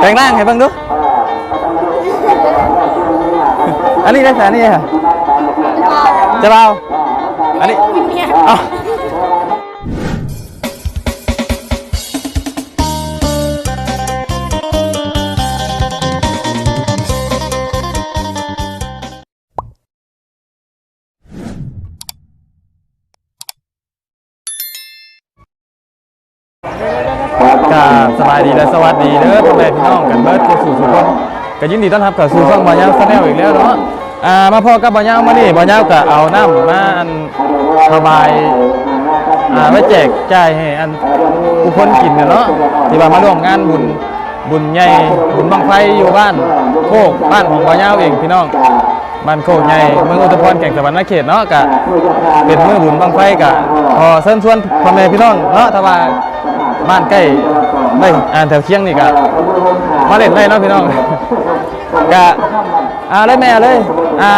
แปลงร่างให้เบิ่งดู อันนี้ได้สารนี่ค่ะจะเบาอันนี้ เอ้า ก็สบายดีและสวัสดีเด้อพ่อแม่พี่น้องกันเบิดทุกสู่ทุกคนก็ยินดีต้อนรับเข้าสู่ช่องบ่าวยาวชาแนลอีกแล้วเนาะอ่ามาพอกับบ่าวยาวมานี่บ่าวยาวก็เอาน้ำมาอันสบายอ่าไว้แจกจ่ายให้อันผู้คนกินน่ะเนาะที่ว่ามาร่วมงานบุญบุญใหญ่บุญบังไฟอยู่บ้านโคกบ้านของบ่าวยาวเองพี่น้องบ้านโคกใหญ่เมืองอุตภพรแก่งสะวรรณเขตเนาะก็เป็นมือบุญบังไฟก็ขอเชิญชวนพ่อแม่พี่น้องเนาะถ้าว่า บ้านใกล้ไม่อ่านแถวเคียงนี่ก็มาเล่นได้เนาะพี่น้องก็อ่าเลยแม่เลยอ่า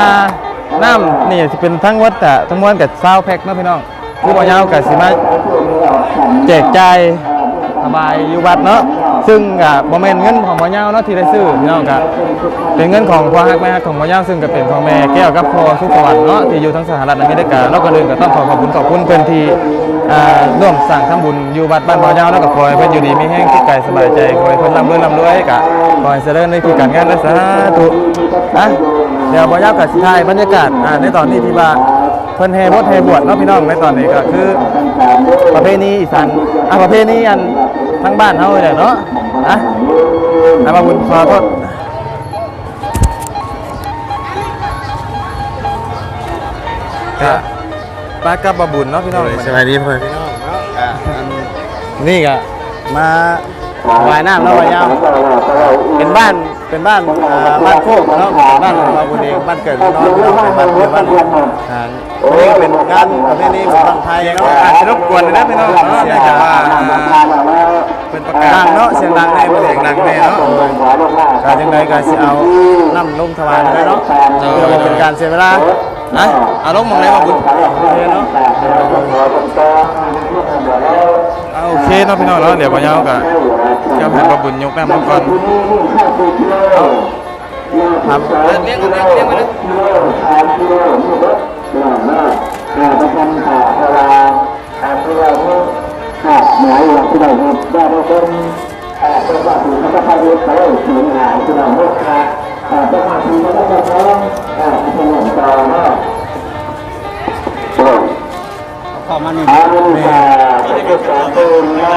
น้ำนี่จะเป็นทั้งวัดแต่ทั้งมวลกับซาวแพ็กเนาะพี่น้องคือบ่ยาวกับสิมาแจกจ่ายสบายอยู่วัดเนาะซึ่งกับบ่แม่นเงินของบ่ยาวเนาะที่ได้ซื้อพี่น้องก็เป็นเงินของพ่อฮักแม่ฮักของบ่ยาวซึ่งก็เป็นพ่อแม่แก้วกับพ่อสุขสวัสดิ์เนาะที่อยู่ทั้งสหรัฐอเมริกาแล้วก็เลยก็ต้องขอขอบคุณขอบคุณเพิ่นที่อ่า ร่วมสร้างทำบุญอยู่วัดบ้านบ่ยาวแล้วก็ขอให้เพิ่นอยู่ดีมีแห้งคิดไกลสบายใจขอให้เพิ่อนร่ำรวยร่ำรวยก็ขอให้เจริญในที่การงานและสาธุนะเดี๋ยวบ่ยาวกับสิถ่ายบรรยากาศในตอนนี้ที่ว่าเพิ่นแห่บทแห่บวชเนาะพี่น้องในตอนนี้ก็คือ ประเพณีอีสานอะประเพณีอันทั้งบ้านเฮาเลยเนาะนะนะมาบุญขอโทษก็ ป้ากับบาบุญเนาะพี่น้องสวัสดีเพื่อนพี่น้องเนาะอะอันนี่ก็มาว่ายน้ำแล้วว่ายาวเป็นบ้านเป็นบ้านอ่าบ้านโคกเนาะบ้านของเราบุญเองบ้านเกิดเมืองนอนเนาะเป็นบ้านเกิดบ้านอ่านี่ก็เป็นงานประเพณีของทางไทยเนาะอาจจะรบกวนนะพี่น้องเนาะเสียงแต่ว่าเป็นประกาศดังเนาะเสียงดังในเสียงดังในเนาะการยังไงก็สิเอาน้ำลงถวายเลยเนาะเพื่อบ่เป็นการเสียเวลา นะเอาลงมองไหนมาบุญโอเคเนาะเอาโอเคเนาะพี่น้องเนาะเดี๋ยวบ่ยาวกะจะให้บ่บุญยกน้ำมังกรครับเลี้ยงกันเลี้ยงไปเลยเข้ามานี่อาลุงตาที่เป็น สองตัวนะ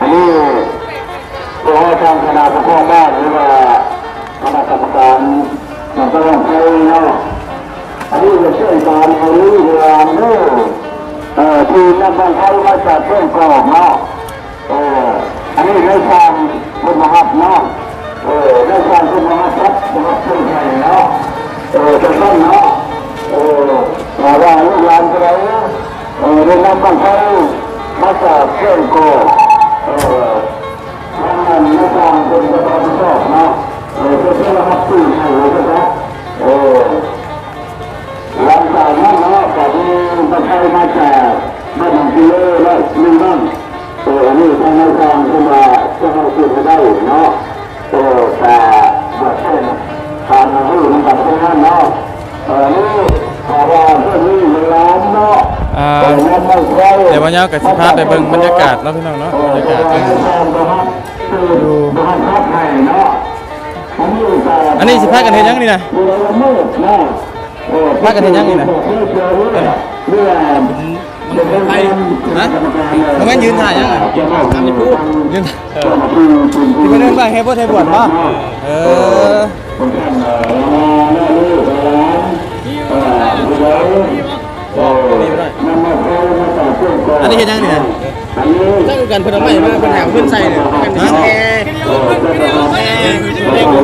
อันนี้ตัวทางคณะปกครองบ้านหรือว่าคณะกรรมการมันก็ต้องใช้เนาะอันนี้เป็นช่วยการเอาลูกหลานเนาะเอ่อที่นำบางไทยมาจากเพื่อนกรอบเนาะเอออันนี้ได้ทางคุณมหัศเนาะ เออได้ทางคุณมหัศครับมหัศเพื่อนไทยเนาะเออจะต้องเนาะเออแต่ว่าลูกหลานจะไรเนาะเออเรื่องนั้นบางครั้มาจากเพื่อนโกเออมันมันไม่ตามคนจะต้องชอบเนาะเออเพื่อนเพื่อนรับตื่นให้เลยนะครับเออหลังจากนั้นเนาะจากนี้บางครั้งมาจากบ้านหนองกิโลและลิงบ้านเออนนี้ทางในทางขึ้นมาจะให้ขึ้นมาได้เนาะ เออแต่บัดเช่นทางนั้นรู้มันแบบนั้นเนาะเออนี่ขอว่าเพื่อนนี่เวลาเนาะอ่าเดี๋ยวบ่ยาวกะสิพาไปเบิ่งบรรยากาศเนาะพี่น้องเนาะบรรยากาศดูอันนี้สิพากันเฮ็ดหยังนี่นะพากันเฮ็ดหยังนี่นะ ไปนะทำไมยืนถ่ายยังอะทำนี่พูดยืนเออที่เพิ่นเอิ้นว่าเฮ็ดบ่ไทยบวชบ่เออนี่บ่ได้อันนี้เฮ็ดหยังนี่นะจ้างกันเพิ่นเอาใหม่มาเพิ่นหาเพิ่นใส่เนี่ยกันสิแค่แม่แม่บุญ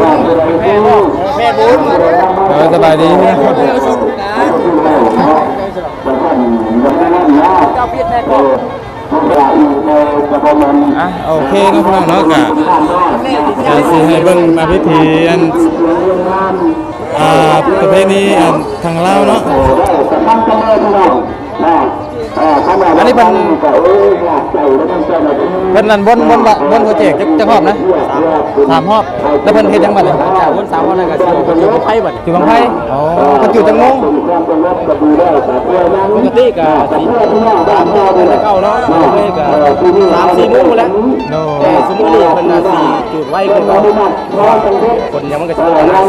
แม่บุญเออสบายดีไหมครับเจ้าเพียรแน่ก่อนอะโอเคเนาะพี่น้องเนาะกะจะสิให้เบิ่งมาพิธีอันอ่าประเพณีอันทางลาวเนาะ ตั้งใจเลยพี่น้องนะอันนี้เป็นเอ้ยอยากใจแล้วต้องเจ้าหน้าที่เพิ่นนั่นบนบนบะบนโปรเจกต์จะจะหอบนะสามหอบแล้วเพิ่นเฮ็ดจังบัดเนี่ยจากวนสามวันนั้นก็สิคนอยู่กับไผบัดอยู่บางไผอ๋อเพิ่นอยู่จังงงความเป็นรับกับดูได้แต่เพื่อนั้นปกติก็สิตามพ่อเป็นเก่าเนาะเลยก็สามสี่โมงแล้วโนแต่สมมุตินี่เพิ่นน่ะสิจุดไว้คือเขาเพราะว่าคนยังมันก็สิน้อยนะ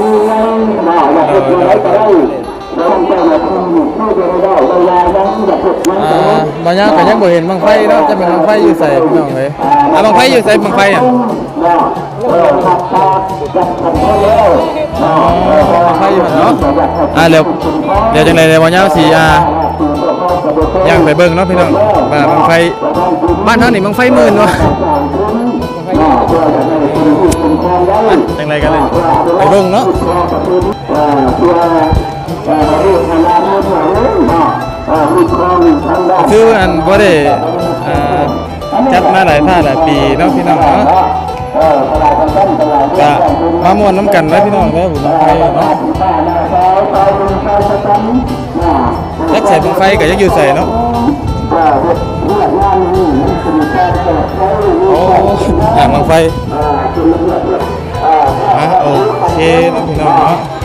มา อยาบไว้ก็ได้ต้องเจ้าหน้างอย่าบ่ยาวก็ยังบ่เห็นบางไฟเนาะจะเป็นบางไฟอยู่ใส่พี่น้องเอ้ยอ่าบางไฟอยู่ใส่บางไฟอะบังไฟอยู่เนาะอ่าเดี๋ยวเดี๋ยวจังได๋เดี๋ยวบ่ยาวสิอ่าย่างไปเบิ่งเนาะพี่น้องว่าบางไฟบ้านเฮานี่บางไฟหมื่นเนาะจังไดกันเลยไปเบิ่งเนาะ คืออันบ่ได้อ่าจัดมาหลายท่าหลายปีเนาะพี่น้องเนาะก็มาม่วนน้ำกันไว้พี่น้องเด้อผมไปเนาะยักใส่บังไฟก็ยักอยู่ใส่เนาะโอ้อ่างบังไฟอะโอเคเนาะพี่น้องเนาะแล้ว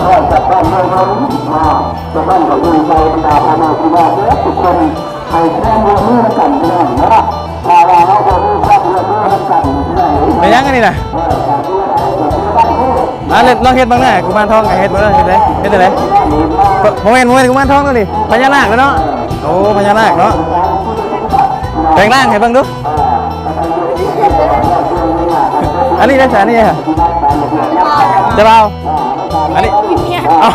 มอย่าครูพี่น้องไปยังกันนี่นะอะเล่นลองเฮ็ดบ้างหน้ากุมารทองกับเฮ็ดบ่ได้เฮ็ดได้เฮ็ดได้บ่โมเมนต์โมเมนต์กุมารทองแล้วนี่พญานาคแล้วเนาะโอ้พญานาคเนาะแปลงร่างให้เบิ่งดูอันนี้ได้สารนี่ฮะเจ้าบ่า อันนี้เอ้า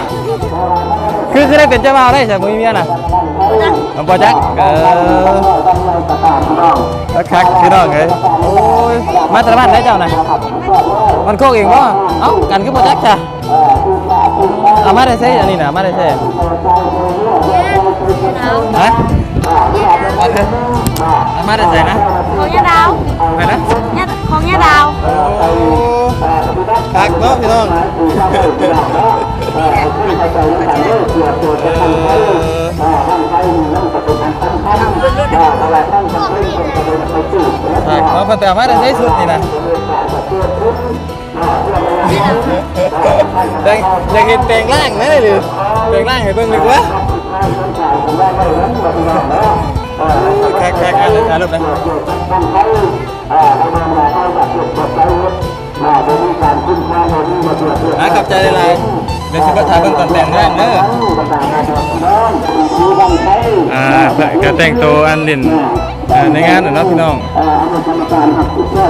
คือคือได้เป็นเจ้าบ่าวได้ใช่บ่มีเมียน่ะเอาบ่จักเออแล้วคักพี่น้องเอ้ยโอ้ยมาแตะบ้านได้เจ้าน่ะมันโคกเองบ่เอ้ากันคือบ่จักจ้ะเอามาได้ใช่อันนี้น่ะมาได้ใช่ฮะมาเถอะเอามาได้ใช่นะ ของยาดาวไปนะยาของยาดาวโอ้ คักเนาะพี่น้องเออคักเนาะเพิ่นไปเอามาได้ใช่สุดนี่น่ะแดงแดงเห็นแปลงร่างนะหรือแปลงร่างให้เบิ่งดีกว่าแค่แค่แค่เลยถ่ายรูปนะ นะขอบใจเลยเดี๋ยวชิบะถ่ายเบิ่งก่อนแต่งร่างเด้ออ่าก็แต่งตัวอันลินอ่าในงานน่ะเนาะพี่น้อง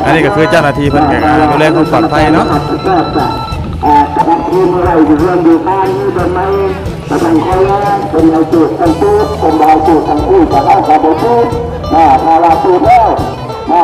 อันนี้ก็คือเจ้าหน้าที่เพิ่นก็ดูแลความปลอดภัยเนาะทีมอะไรอยู่เรื่องอยู่บ้านนี่เป็นไหมแต่ทางเขาเป็นเอาจุดกันจุดเป็นดาวจุดทั้งคู่จะได้กับจุดนะพาราจุดแล้วนะ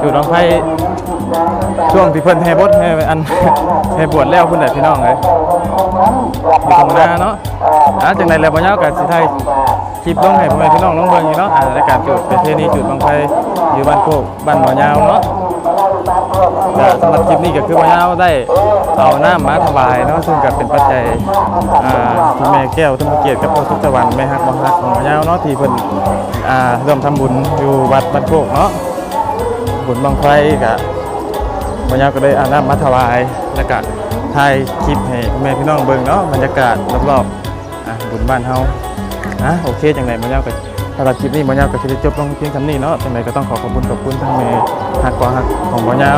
อยู่น้องไผช่วงที่เพิ่นแห่บทแห่อันแห่บวชแล้วเพิ่นได้พี่น้องเลยอยู่ตรงหน้าเนาะอ่าจังไดแล้วบ่ยาวก็สิไทยคลิปลงให้พ่อแม่พี่น้องลองเบิ่งอยู่เนาะอ่ารายการจุดประเพณีจุดบังไฟอยู่บ้านโคกบ้านบ่ยาวเนาะก็สำหรับคลิปนี้ก็คือว่าเราได้เอาน้ำมาถวายเนาะซึ่งก็เป็นปัจจัยอ่าที่แม่แก้วธรรมเกียรติกับพ่อสุขสวรรค์แม่ฮักบ่ฮักของพระเจ้าเนาะที่เพิ่นอ่าร่วมทำบุญอยู่วัดบ้านโคกเนาะ บุญบังไฟก็พระเจ้าก็ได้อาน้ำมาถวายแล้วก็ถ่ายคลิปให้แม่พี่น้องเบิ่งเนาะบรรยากาศรอบๆอะบุญบ้านเฮาอะโอเคจังไดพระเจ้าก็สำหรับคลิปนี้พระเจ้าก็สิได้จบลงเพียงเท่านี้เนาะจังไดก็ต้องขอขอบคุณขอบคุณทั้งแม่ฮักบ่ฮักของพระเจ้า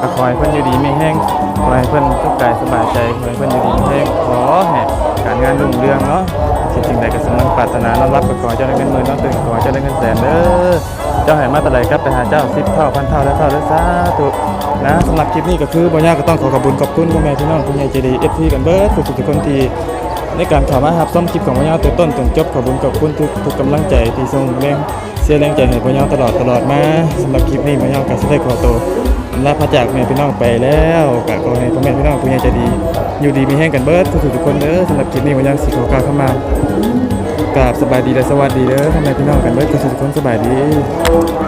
ก็ขอให้เพื่อนอยู่ดีมีแห้งขอให้เพื่อนทุกกายสบายใจขอให้เพื่อนอยู่ดีมีแห้งขอให้การงานรุ่งเรืองเนาะสิ่งใดก็สมนังปรารถนาน้อมรับก็ขอเจ้าได้เงินหมื่นน้องตื่นขอเจ้าได้เงินแสนเด้อ เจ้าให้มาตะไลครับไปหาเจ้าสิบเท่าพันเท่าและเท่าและสาธุนะสำหรับคลิปนี้ก็คือบ่ยากก็ต้องขอขอบคุณขอบคุณพ่อแม่พี่น้องผู้ใหญ่ใจดีเอฟซีกันเบิร์ดทุกทุกคนที่ในการข้ามารับชมคลิปของบ่ยากแต่ต้นจนจบขอบคุณขอบคุณทุกทุกกำลังใจที่ส่งแรงเสียแรงใจให้บ่ยาตลอดตลอดมาสำหรับคลิปนี้บ่ยากก็สิได้ขอตัวลาพระจากแม่พี่น้องไปแล้วกะขอให้พ่อแม่พี่น้องผู้ใหญ่ใจดี อยู่ดีมีแห้งกันเบิร์ดทุกทุกคนเด้อสำหรับคลิปนี้วันยังสีขาวๆเข้ามา กราบสบายดีและสวัสดีเด้อพ่อแม่พี่น้องกันเบิดทุกๆทุกคนสบายดี